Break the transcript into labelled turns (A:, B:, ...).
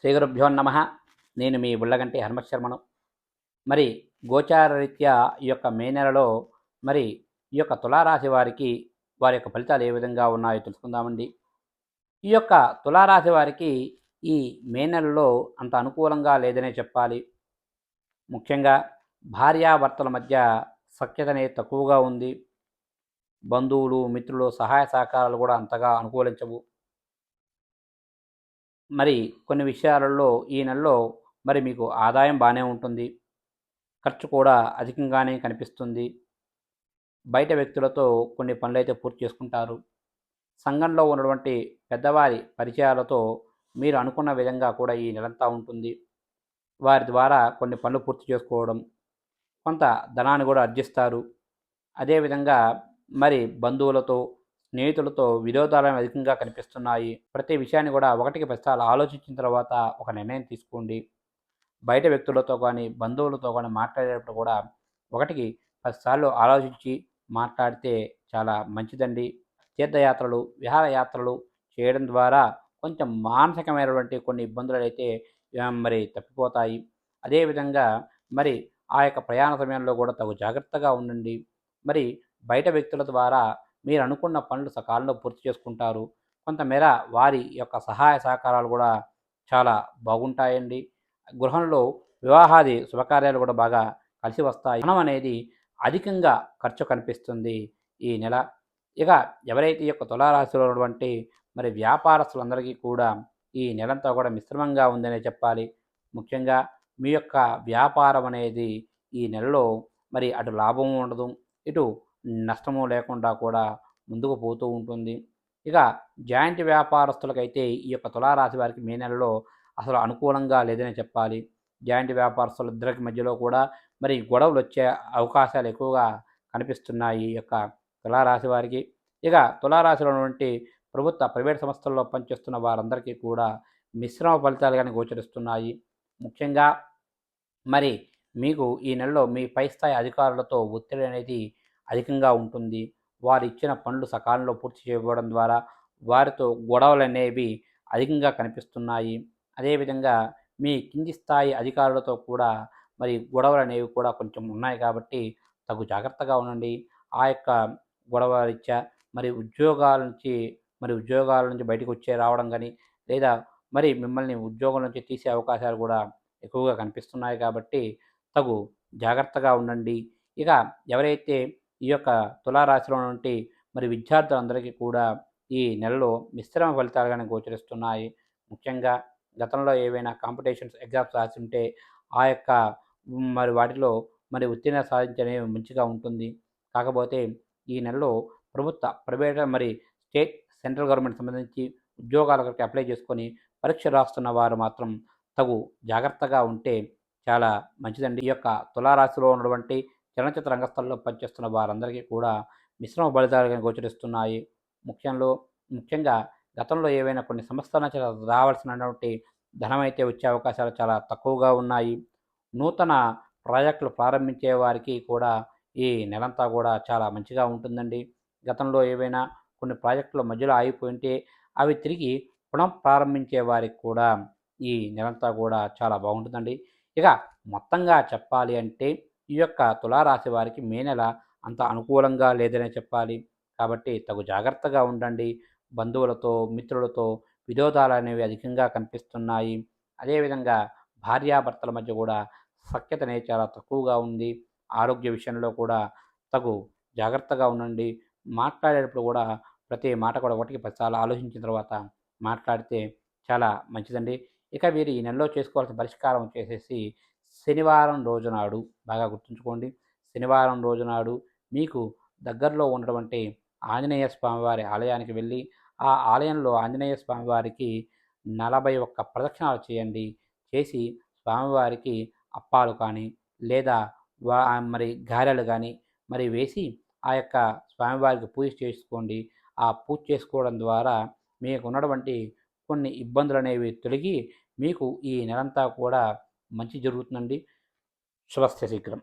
A: శ్రీ గురుభ్యో నమ. నేను మీ బుళ్ళగంటి హర్మశర్మను. మరి గోచారరీత్యా ఈ యొక్క మే నెలలో మరి ఈ యొక్క తులారాశి వారికి వారి యొక్క ఫలితాలు ఏ విధంగా ఉన్నాయో తెలుసుకుందామండి. ఈ యొక్క తులారాశి వారికి ఈ మే నెలలో అంత అనుకూలంగా లేదనే చెప్పాలి. ముఖ్యంగా భార్యాభర్తల మధ్య సఖ్యత అనేది తక్కువగా ఉంది. బంధువులు మిత్రులు సహాయ సహకారాలు కూడా అంతగా అనుకూలించవు. మరి కొన్ని విషయాలలో ఈ నెలలో మరి మీకు ఆదాయం బాగానే ఉంటుంది. ఖర్చు కూడా అధికంగానే కనిపిస్తుంది. బయట వ్యక్తులతో కొన్ని పనులు అయితే పూర్తి చేసుకుంటారు. సంఘంలో ఉన్నటువంటి పెద్దవారి పరిచయాలతో మీరు అనుకున్న విధంగా కూడా ఈ నెలంతా ఉంటుంది. వారి ద్వారా కొన్ని పనులు పూర్తి చేసుకోవడం కొంత ధనాన్ని కూడా అర్జిస్తారు అదేవిధంగా మరి బంధువులతో స్నేహితులతో విరోధాలు అధికంగా కనిపిస్తున్నాయి. ప్రతి విషయాన్ని కూడా ఒకటికి పదిసార్లు ఆలోచించిన తర్వాత ఒక నిర్ణయం తీసుకోండి. బయట వ్యక్తులతో కానీ బంధువులతో కానీ మాట్లాడేటప్పుడు కూడా ఒకటికి పదిసార్లు ఆలోచించి మాట్లాడితే చాలా మంచిదండి. తీర్థయాత్రలు విహారయాత్రలు చేయడం ద్వారా కొంచెం మానసికమైనటువంటి కొన్ని ఇబ్బందులు అయితే మరి తప్పిపోతాయి. అదేవిధంగా మరి ఆ యొక్క ప్రయాణ సమయంలో కూడా తగు జాగ్రత్తగా ఉండండి. మరి బయట వ్యక్తుల ద్వారా మీరు అనుకున్న పనులు సకాలంలో పూర్తి చేసుకుంటారు. కొంతమేర వారి యొక్క సహాయ సహకారాలు కూడా చాలా బాగుంటాయండి. గృహంలో వివాహాది శుభకార్యాలు కూడా బాగా కలిసి వస్తాయి. ధనం అనేది అధికంగా ఖర్చు కనిపిస్తుంది ఈ నెల. ఇక ఎవరైతే ఈ యొక్క తులారాశిలో ఉన్నటువంటి మరి వ్యాపారస్తులందరికీ కూడా ఈ నెలంతా కూడా మిశ్రమంగా ఉందనే చెప్పాలి. ముఖ్యంగా మీ యొక్క వ్యాపారం అనేది ఈ నెలలో మరి అటు లాభం ఉండదు ఇటు నష్టము లేకుండా కూడా ముందుకు పోతూ ఉంటుంది. ఇక జాయింట్ వ్యాపారస్తులకైతే ఈ యొక్క తులారాశి వారికి మే నెలలో అసలు అనుకూలంగా లేదని చెప్పాలి. జాయింట్ వ్యాపారస్తుల ఇద్దరికి మధ్యలో కూడా మరి గొడవలు వచ్చే అవకాశాలు ఎక్కువగా కనిపిస్తున్నాయి ఈ యొక్క తులారాశి వారికి. ఇక తులారాశిలో ఉన్నటువంటి ప్రభుత్వ ప్రైవేట్ సంస్థల్లో పనిచేస్తున్న వారందరికీ కూడా మిశ్రమ ఫలితాలు కానీ గోచరిస్తున్నాయి. ముఖ్యంగా మరి మీకు ఈ నెలలో మీ పై స్థాయి అధికారులతో ఒత్తిడి అనేది అధికంగా ఉంటుంది. వారు ఇచ్చిన పనులు సకాలంలో పూర్తి చేయబోవడం ద్వారా వారితో గొడవలు అనేవి అధికంగా కనిపిస్తున్నాయి. అదేవిధంగా మీ కింది స్థాయి అధికారులతో కూడా మరి గొడవలు అనేవి కూడా కొంచెం ఉన్నాయి కాబట్టి తగు జాగ్రత్తగా ఉండండి. ఆ యొక్క గొడవ రీత్యా మరి ఉద్యోగాల నుంచి మరి ఉద్యోగాల నుంచి బయటకు వచ్చే రావడం కానీ లేదా మరి మిమ్మల్ని ఉద్యోగం నుంచి తీసే అవకాశాలు కూడా ఎక్కువగా కనిపిస్తున్నాయి కాబట్టి తగు జాగ్రత్తగా ఉండండి. ఇక ఎవరైతే ఈ యొక్క తులారాశిలో నుండి మరి విద్యార్థులందరికీ కూడా ఈ నెలలో మిశ్రమ ఫలితాలుగానే గోచరిస్తున్నాయి. ముఖ్యంగా గతంలో ఏవైనా కాంపిటీషన్స్ ఎగ్జామ్స్ రాసి ఉంటే ఆ యొక్క మరి వాటిలో మరి ఉత్తీర్ణ సాధించనే మంచిగా ఉంటుంది. కాకపోతే ఈ నెలలో ప్రభుత్వ ప్రైవేట్ మరి స్టేట్ సెంట్రల్ గవర్నమెంట్ సంబంధించి ఉద్యోగాలకు అప్లై చేసుకొని పరీక్ష రాస్తున్న వారు మాత్రం తగు జాగ్రత్తగా ఉంటే చాలా మంచిదండి. ఈ యొక్క తులారాశిలో ఉన్నటువంటి చలనచిత్ర రంగస్థలంలో పనిచేస్తున్న వారందరికీ కూడా మిశ్రమ ఫలితాలు గోచరిస్తున్నాయి. ముఖ్యంలో ముఖ్యంగా గతంలో ఏవైనా కొన్ని సంస్థల నుంచి రావాల్సినటువంటి ధనం అయితే వచ్చే అవకాశాలు చాలా తక్కువగా ఉన్నాయి. నూతన ప్రాజెక్టులు ప్రారంభించే వారికి కూడా ఈ నెలంతా కూడా చాలా మంచిగా ఉంటుందండి. గతంలో ఏవైనా కొన్ని ప్రాజెక్టులు మధ్యలో ఆగిపోయింటే అవి తిరిగి పునః ప్రారంభించే వారికి కూడా ఈ నెలంతా కూడా చాలా బాగుంటుందండి. ఇక మొత్తంగా చెప్పాలి అంటే ఈ యొక్క తులారాశి వారికి మే నెల అంత అనుకూలంగా లేదనే చెప్పాలి. కాబట్టి తగు జాగ్రత్తగా ఉండండి. బంధువులతో మిత్రులతో విరోధాలు అనేవి అధికంగా కనిపిస్తున్నాయి. అదేవిధంగా భార్యాభర్తల మధ్య కూడా సఖ్యత అనేది చాలా తక్కువగా ఉంది. ఆరోగ్య విషయంలో కూడా తగు జాగ్రత్తగా ఉండండి. మాట్లాడేటప్పుడు కూడా ప్రతి మాట కూడా ఒకటికి పదిసార్లు ఆలోచించిన తర్వాత మాట్లాడితే చాలా మంచిదండి. ఇక వీరు ఈ నెలలో చేసుకోవాల్సిన పరిష్కారం వచ్చేసేసి శనివారం రోజునాడు బాగా గుర్తుంచుకోండి. శనివారం రోజునాడు మీకు దగ్గరలో ఉన్నటువంటి ఆంజనేయ స్వామివారి ఆలయానికి వెళ్ళి ఆ ఆలయంలో ఆంజనేయ స్వామివారికి నలభై ఒక్క ప్రదక్షిణాలు చేయండి. చేసి స్వామివారికి అప్పాలు కానీ లేదా వా మరి గారెలు కానీ మరి వేసి ఆ యొక్క స్వామివారికి పూజ చేసుకోండి. ఆ పూజ చేసుకోవడం ద్వారా మీకు ఉన్నటువంటి కొన్ని ఇబ్బందులు అనేవి తొలగి మీకు ఈ నెలంతా కూడా మంచి జరుగుతుందండి. శుభస్థ శీఘ్రం